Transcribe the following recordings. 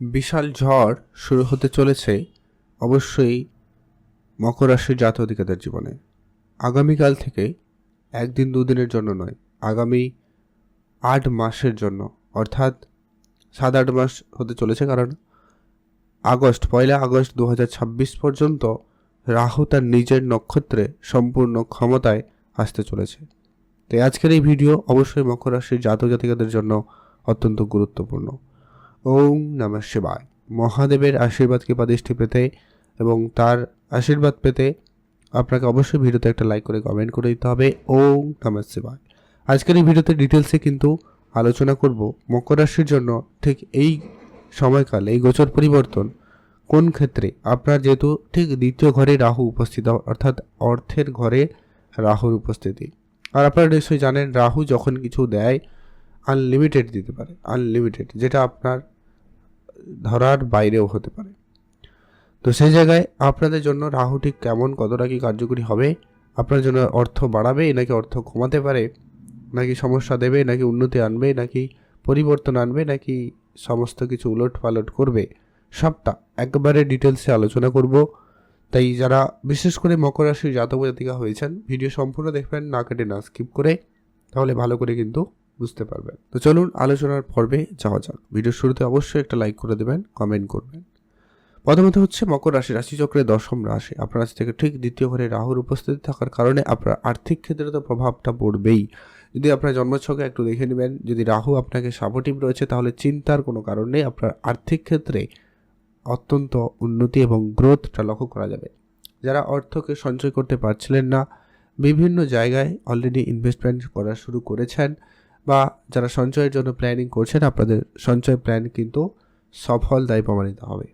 বিশাল ঝড় শুরু হতে চলেছে অবশ্যই মকর রাশির জাত অধিকাদের জীবনে। আগামীকাল থেকে একদিন দুদিনের জন্য নয়, আগামী আট মাসের জন্য। অর্থাৎ সাত আট মাস হতে চলেছে কারণ আগস্ট, পয়লা আগস্ট দু হাজার ছাব্বিশ পর্যন্ত রাহু তার নিজের নক্ষত্রে সম্পূর্ণ ক্ষমতায় আসতে চলেছে। তাই আজকের এই ভিডিও অবশ্যই মকর রাশির জাতক জাতিকাদের জন্য অত্যন্ত গুরুত্বপূর্ণ। ওম নমঃ শিবায়। মহাদেবের আশীর্বাদ কৃপা দৃষ্টি পেতে এবং তার আশীর্বাদ পেতে আপনাকে অবশ্যই ভিডিওতে একটা লাইক করে কমেন্ট করে দিতে হবে। ওম নমঃ শিবায়। আজকের এই ভিডিওতে ডিটেলসে কিন্তু আলোচনা করব মকর রাশির জন্য ঠিক এই সময়কাল, এই গোচর পরিবর্তন কোন ক্ষেত্রে? আপনার যেহেতু ঠিক দ্বিতীয় ঘরে রাহু উপস্থিত, অর্থাৎ অর্থের ঘরে রাহুর উপস্থিতি। আর আপনারা নিশ্চয়ই জানেন রাহু যখন কিছু দেয় আনলিমিটেড দিতে পারে আনলিমিটেড যেটা আপনার ধরার বাইরেও হতে পারে। তো সেই জায়গায় আপনাদের জন্য রাহু ঠিক কেমন, কতটা কি কার্যকরী হবে? আপনার জন্য অর্থ বাড়াবে, নাকি অর্থ কমাতে পারে? নাকি সমস্যা দেবে, নাকি উন্নতি আনবে, নাকি পরিবর্তন আনবে, নাকি সমস্ত কিছু উলট পালট করবে? সবটা একবারে ডিটেলসে আলোচনা করব। তাই যারা বিশেষ করে মকর রাশির জাতক জাতিকা হয়েছেন, ভিডিও সম্পূর্ণ দেখবেন, না কেটে না স্কিপ করে। তাহলে ভালো করে কিন্তু বুঝতে পারবেন। তো চলুন আলোচনার পর্বে যাওয়া যাক। ভিডিওর শুরুতে অবশ্যই একটা লাইক করে দেবেন কমেন্ট করবেন। প্রথমত হচ্ছে মকর রাশি রাশিচক্রের দশম রাশি। আপনার রাশি থেকে ঠিক দ্বিতীয় ঘরে রাহুর উপস্থিতি থাকার কারণে আপনার আর্থিক ক্ষেত্রে তো প্রভাবটা পড়বেই। যদি আপনার জন্মছকে একটু দেখে নেবেন, যদি রাহু আপনাকে সাপোর্টিভ রয়েছে, তাহলে চিন্তার কোনো কারণ নেই। আপনার আর্থিক ক্ষেত্রে অত্যন্ত উন্নতি এবং গ্রোথটা লক্ষ্য করা যাবে। যারা অর্থকে সঞ্চয় করতে পারছিলেন না, বিভিন্ন জায়গায় অলরেডি ইনভেস্টমেন্ট করা শুরু করেছেন। বা যারা সঞ্চয়ের জন্য প্ল্যানিং করছেন, আপনাদের সঞ্চয় প্ল্যান কিন্তু সফল দায়ী প্রমাণিত হবে।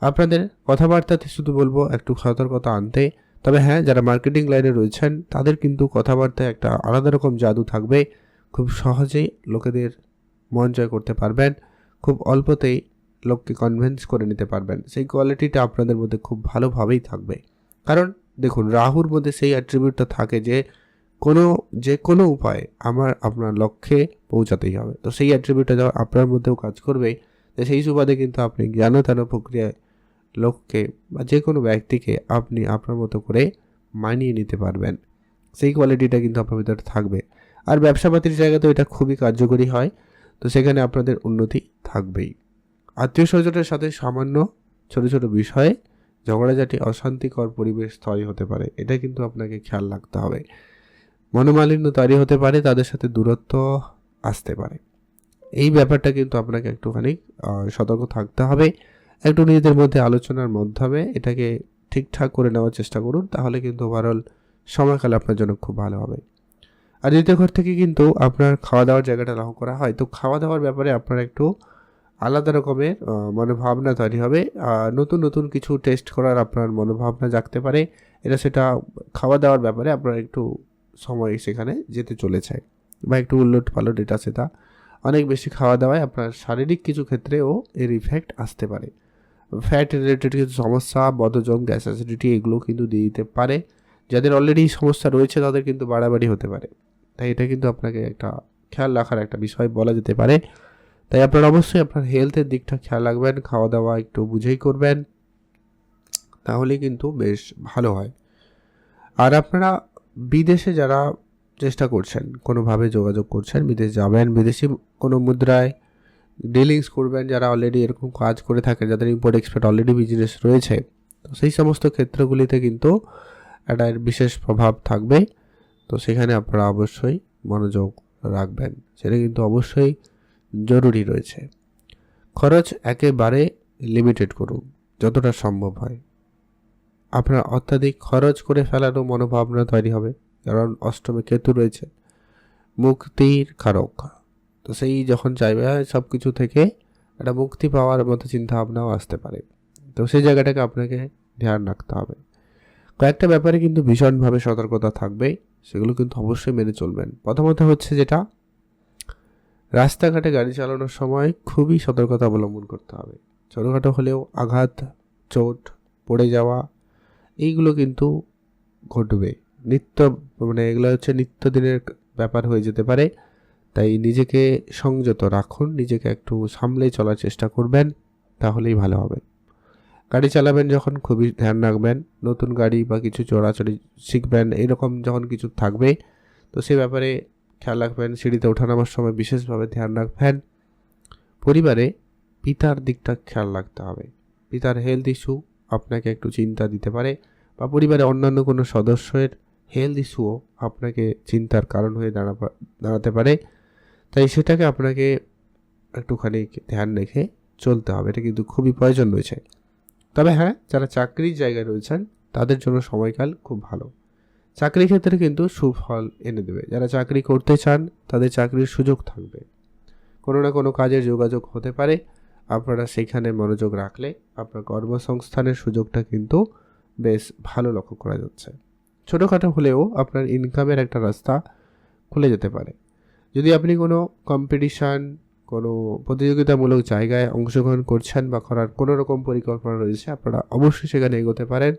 আপনাদের কথাবার্তাতে শুধু বলব, একটু সতর্কতা আনতে। তবে হ্যাঁ যারা মার্কেটিং লাইনে রয়েছেন, তাদের কিন্তু কথাবার্তায় একটা আলাদা রকম জাদু থাকবে। খুব সহজেই লোকেদের মন জয় করতে পারবেন। খুব অল্পতেই লোককে কনভিন্স করে নিতে পারবেন। সেই কোয়ালিটিটা আপনাদের মধ্যে খুব ভালোভাবেই থাকবে। কারণ দেখুন, রাহুর মধ্যে সেই অ্যাট্রিবিউটটা থাকে যে কোনো, যে কোনো উপায়ে আমার, আপনার লক্ষ্যে পৌঁছাতেই হবে। তো সেই অ্যাট্রিবিউটটা যখন আপনার মধ্যেও কাজ করবে তো সেই সুবাদে কিন্তু আপনি জ্ঞানতান প্রক্রিয়ায় লোককে বা যে কোনো ব্যক্তিকে আপনি আপনার মতো করে মানিয়ে নিতে পারবেন। সেই কোয়ালিটিটা কিন্তু আপনার ভিতরে থাকবে। আর ব্যবসাপাতির জায়গাতেও এটা খুবই কার্যকরী হয়। তো সেখানে আপনাদের উন্নতি থাকবেই। আত্মীয় স্বজনের সাথে সামান্য ছোট ছোট বিষয়ে ঝগড়াঝাটি, অশান্তিকর পরিবেশ তৈরি হতে পারে। এটা কিন্তু আপনাকে খেয়াল রাখতে হবে। মনোমালিন্য তৈরি হতে পারে, তাদের সাথে দূরত্ব আসতে পারে। এই ব্যাপারটা কিন্তু আপনাকে একটুখানি সতর্ক থাকতে হবে। একটু নিজেদের মধ্যে আলোচনার মাধ্যমে এটাকে ঠিকঠাক করে নেওয়ার চেষ্টা করুন, তাহলে কিন্তু ওভারঅল সময়কাল আপনার জন্য খুব ভালো হবে। আর দ্বিতীয় ঘর থেকে কিন্তু আপনার খাওয়া দাওয়ার জায়গাটা রাহু করা হয়। তো খাওয়া দাওয়ার ব্যাপারে আপনার একটু আলাদা রকমের মনোভাবনা তৈরি হবে। নতুন নতুন কিছু টেস্ট করার আপনার মনোভাবনা জাগতে পারে। এটা সেটা খাওয়া দাওয়ার ব্যাপারে আপনার একটু সময় সেখানে যেতে চলেছে। বা একটু উল্লট পালট এটা সেটা। অনেক বেশি খাওয়া দাওয়ায় আপনার শারীরিক কিছু ক্ষেত্রেও এর ইফেক্ট আসতে পারে। ফ্যাট রিলেটেড কিছু সমস্যা বদজম গ্যাস অ্যাসিডিটি এগুলো কিন্তু দিয়ে দিতে পারে। যাদের অলরেডি সমস্যা রয়েছে তাদের কিন্তু বাড়াবাড়ি হতে পারে। তাই এটা কিন্তু আপনাকে একটা খেয়াল রাখার একটা বিষয় বলা যেতে পারে। তাই আপনারা অবশ্যই আপনার হেলথের দিকটা খেয়াল রাখবেন, খাওয়া দাওয়া একটু বুঝেই করবেন। তাহলে কিন্তু বেশ ভালো হয়। আর আপনারা বিদেশে যারা চেষ্টা করছেন, কোনোভাবে যোগাযোগ করছেন, বিদেশ যাবেন, বিদেশি কোনো মুদ্রায় ডিলিংস করবেন, যারা অলরেডি এরকম কাজ করে থাকে যাদের ইম্পোর্ট এক্সপোর্ট অলরেডি বিজনেস রয়েছে, তো সেই সমস্ত ক্ষেত্রগুলিতে কিন্তু একটা বিশেষ প্রভাব থাকবে। তো সেখানে আপনারা অবশ্যই মনোযোগ রাখবেন, সেটা কিন্তু অবশ্যই জরুরি রয়েছে। খরচ একেবারে লিমিটেড করুন, যতটা সম্ভব হয়। আপনার অত্যাধিক খরচ করে ফেলারও মনোভাবনা তৈরি হবে, কারণ অষ্টমে কেতু রয়েছে, মুক্তির কারক। তো সেই যখন চাইবে সব কিছু থেকে একটা মুক্তি পাওয়ার মতো চিন্তা ভাবনাও আসতে পারে। তো সেই জায়গাটাকে আপনাকে ধ্যান রাখতে হবে। কয়েকটা ব্যাপারে কিন্তু ভীষণভাবে সতর্কতা থাকবে সেগুলো কিন্তু অবশ্যই মেনে চলবেন। প্রথমত হচ্ছে যেটা, রাস্তাঘাটে গাড়ি চালানোর সময় খুবই সতর্কতা অবলম্বন করতে হবে। ছোটোখাটো হলেও আঘাত, চোট, পড়ে যাওয়া এইগুলো কিন্তু ঘটবে। নিত্য মানে এগুলো হচ্ছে নিত্যদিনের ব্যাপার হয়ে যেতে পারে। তাই নিজেকে সংযত রাখুন, নিজেকে একটু সামলে চলার চেষ্টা করবেন, তাহলেই ভালো হবে। গাড়ি চালাবেন যখন, খুবই ধ্যান রাখবেন। নতুন গাড়ি বা কিছু চড়াচড়ি শিখবেন, এরকম যখন কিছু থাকবে, তো সে ব্যাপারে খেয়াল রাখবেন, সিঁড়িতে ওঠানামার সময় বিশেষভাবে ধ্যান রাখবেন। পরিবারে পিতার দিকটা খেয়াল রাখতে হবে। পিতার হেলথ ইস্যু আপনাকে একটু চিন্তা দিতে পারে বা পরিবারে অন্যান্য কোনো সদস্যের হেলথ ইস্যুও আপনাকে চিন্তার কারণ হয়ে দাঁড়া দাঁড়াতে পারে। তাই সেটাকে আপনাকে একটুখানি ধ্যান রেখে চলতে হবে। এটা কিন্তু খুবই প্রয়োজন রয়েছে। তবে হ্যাঁ যারা চাকরির জায়গায় রয়েছেন, তাদের জন্য সময়কাল খুব ভালো। চাকরির ক্ষেত্রে কিন্তু সুফল এনে দেবে। যারা চাকরি করতে চান, তাদের চাকরির সুযোগ থাকবে। কোনো না কোনো কাজের যোগাযোগ হতে পারে। আপনারা সেখানে মনোযোগ রাখলে আপনার কর্মসংস্থানের সুযোগটা কিন্তু বেশ ভালো লক্ষ্য করা যাচ্ছে। ছোটোখাটো হলেও আপনার ইনকামের একটা রাস্তা খুলে যেতে পারে। যদি আপনি কোনো কম্পিটিশান কোনো প্রতিযোগিতামূলক জায়গায় অংশগ্রহণ করছেন বা করার কোনো রকম পরিকল্পনা রয়েছে, আপনারা অবশ্যই সেখানে এগোতে পারেন।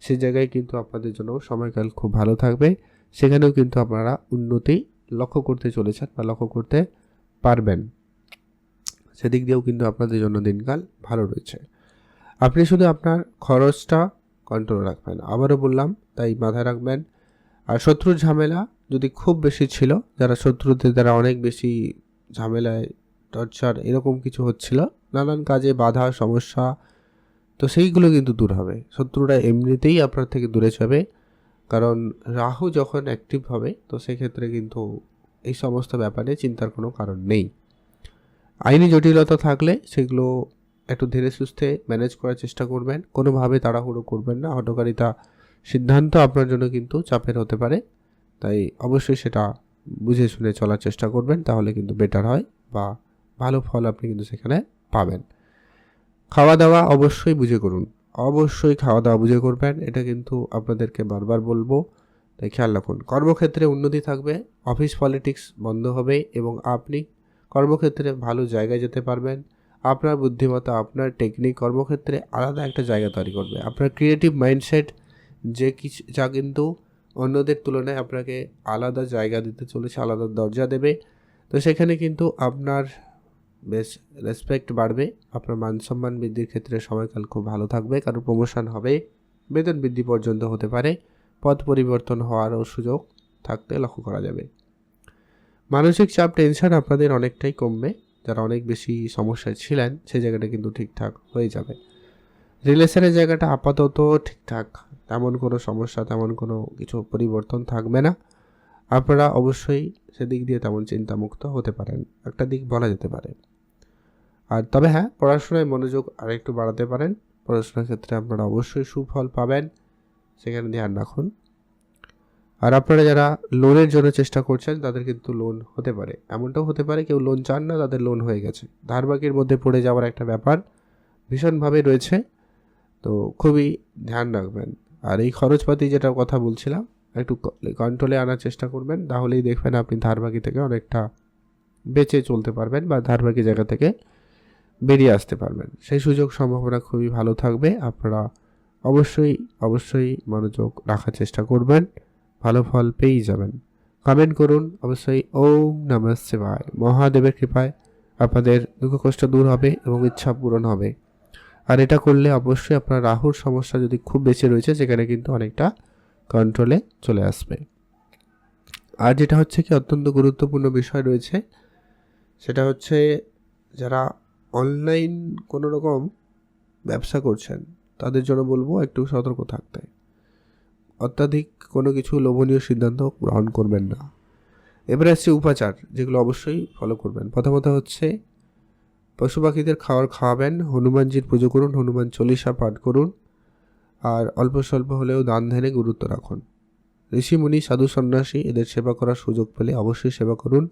সে জায়গায় কিন্তু আপনাদের জন্য সময়কাল খুব ভালো থাকবে। সেখানেও কিন্তু আপনারা উন্নতি লক্ষ্য করতে চলেছেন বা লক্ষ্য করতে পারবেন। সেদিক দিয়েও কিন্তু আপনাদের জন্য দিনকাল ভালো রয়েছে। আপনি শুধু আপনার খরচটা কন্ট্রোল রাখবেন। আবারও বললাম, তাই মাথায় রাখবেন। আর শত্রুর ঝামেলা যদি খুব বেশি ছিল, যারা শত্রুদের দ্বারা অনেক বেশি ঝামেলায় টর্চার এরকম কিছু হচ্ছিল, নানান কাজে বাধা, সমস্যা, তো সেইগুলো কিন্তু দূর হবে। শত্রুরা এমনিতেই আপনার থেকে দূরে যাবে। কারণ রাহু যখন অ্যাক্টিভ হবে, তো সেক্ষেত্রে কিন্তু এই সমস্ত ব্যাপারে চিন্তার কোনো কারণ নেই। আইনি জটিলতা থাকলে সেগুলো একটু ধীরে সুস্থে ম্যানেজ করার চেষ্টা করবেন। কোনোভাবে তাড়াহুড়ো করবেন না। হটকারিতা সিদ্ধান্ত আপনার জন্য কিন্তু চাপের হতে পারে। তাই অবশ্যই সেটা বুঝে শুনে চলার চেষ্টা করবেন, তাহলে কিন্তু বেটার হয় বা ভালো ফল আপনি কিন্তু সেখানে পাবেন। খাওয়া দাওয়া অবশ্যই বুঝে করুন। অবশ্যই খাওয়া দাওয়া বুঝে করবেন। এটা কিন্তু আপনাদেরকে বারবার বলব। তাই খেয়াল রাখুন। কর্মক্ষেত্রে উন্নতি থাকবে, অফিস পলিটিক্স বন্ধ হবে এবং আপনি কর্মক্ষেত্রে ভালো জায়গায় যেতে পারবেন। আপনার বুদ্ধিমত্তা, আপনার টেকনিক কর্মক্ষেত্রে আলাদা একটা জায়গা তৈরি করবে। আপনার ক্রিয়েটিভ মাইন্ডসেট যে কিছু, যা কিন্তু অন্যদের তুলনায় আপনাকে আলাদা জায়গা দিতে চলেছে, আলাদা দরজা দেবে। তো সেখানে কিন্তু আপনার বেশ রেসপেক্ট বাড়বে। আপনার মান সম্মান বৃদ্ধির ক্ষেত্রে সময়কাল খুব ভালো থাকবে। কারও প্রমোশন হবে, বেতন বৃদ্ধি পর্যন্ত হতে পারে। পথ পরিবর্তন হওয়ারও সুযোগ থাকতে লক্ষ্য করা যাবে। মানসিক চাপ টেনশন আপনাদের অনেকটাই কমবে। যারা অনেক বেশি সমস্যায় ছিলেন, সেই জায়গাটা কিন্তু ঠিকঠাক হয়ে যাবে। রিলেশনের জায়গাটা আপাতত ঠিকঠাক। তেমন কোনো সমস্যা, তেমন কোনো কিছু পরিবর্তন থাকবে না। আপনারা অবশ্যই সেদিক দিয়ে তেমন চিন্তামুক্ত হতে পারেন। একটা দিক বলা যেতে পারে। আর তবে হ্যাঁ পড়াশোনায় মনোযোগ আরেকটু বাড়াতে পারেন। পড়াশোনার ক্ষেত্রে আপনারা অবশ্যই সুফল পাবেন। সেখানে ধ্যান রাখুন। আর আপনারা যারা লোনের জন্য চেষ্টা করছেন, তাদের কিন্তু লোন হতে পারে। এমনটাও হতে পারে, কেউ লোন চান না, তাদের লোন হয়ে গেছে। ধারবাকির মধ্যে পড়ে যাওয়ার একটা ব্যাপার ভীষণভাবে রয়েছে। তো খুবই ধ্যান রাখবেন। আর এই খরচপাতি যেটার কথা বলছিলাম, একটু কন্ট্রোলে আনার চেষ্টা করবেন, তাহলেই দেখবেন আপনি ধারবাকি থেকে অনেকটা বেঁচে চলতে পারবেন বা ধারবাকি জায়গা থেকে বেরিয়ে আসতে পারবেন। সেই সুযোগ সম্ভাবনা খুবই ভালো থাকবে। আপনারা অবশ্যই অবশ্যই মনোযোগ রাখার চেষ্টা করবেন। ভালো ফল পেয়েই যাবেন। কমেন্ট করুন, অবশ্যই ওম নমঃ শিবায়। মহাদেবের কৃপায় আপনাদের দুঃখ কষ্ট দূর হবে এবং ইচ্ছা পূরণ হবে। আর এটা করলে অবশ্যই আপনার রাহুর সমস্যা যদি খুব বেশি রয়েছে, সেখানে কিন্তু অনেকটা কন্ট্রোলে চলে আসবে। আর যেটা হচ্ছে কি, অত্যন্ত গুরুত্বপূর্ণ বিষয় রয়েছে, সেটা হচ্ছে যারা অনলাইন কোনো রকম ব্যবসা করছেন, তাদের জন্য বলব একটু সতর্ক থাকতে। অত্যাধিক কোনো কিছু লোভনীয় সিদ্ধান্ত গ্রহণ করবেন না। এবারে আসছে উপাচার, যেগুলো অবশ্যই ফলো করবেন। প্রথমত হচ্ছে, পশু পাখিদের খাবার খাওয়াবেন, হনুমানজির পুজো করুন, হনুমান চল্লিশা পাঠ করুন, আর অল্প স্বল্প হলেও দান ধ্যানে গুরুত্ব রাখুন। ঋষিমুনি সাধু, সন্ন্যাসী এদের সেবা করার সুযোগ পেলে অবশ্যই সেবা করুন।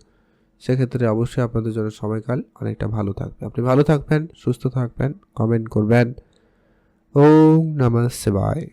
সেক্ষেত্রে অবশ্যই আপনাদের জন্য সময়কাল অনেকটা ভালো থাকবে। আপনি ভালো থাকবেন, সুস্থ থাকবেন কমেন্ট করবেন। ওম নমঃ শিবায়।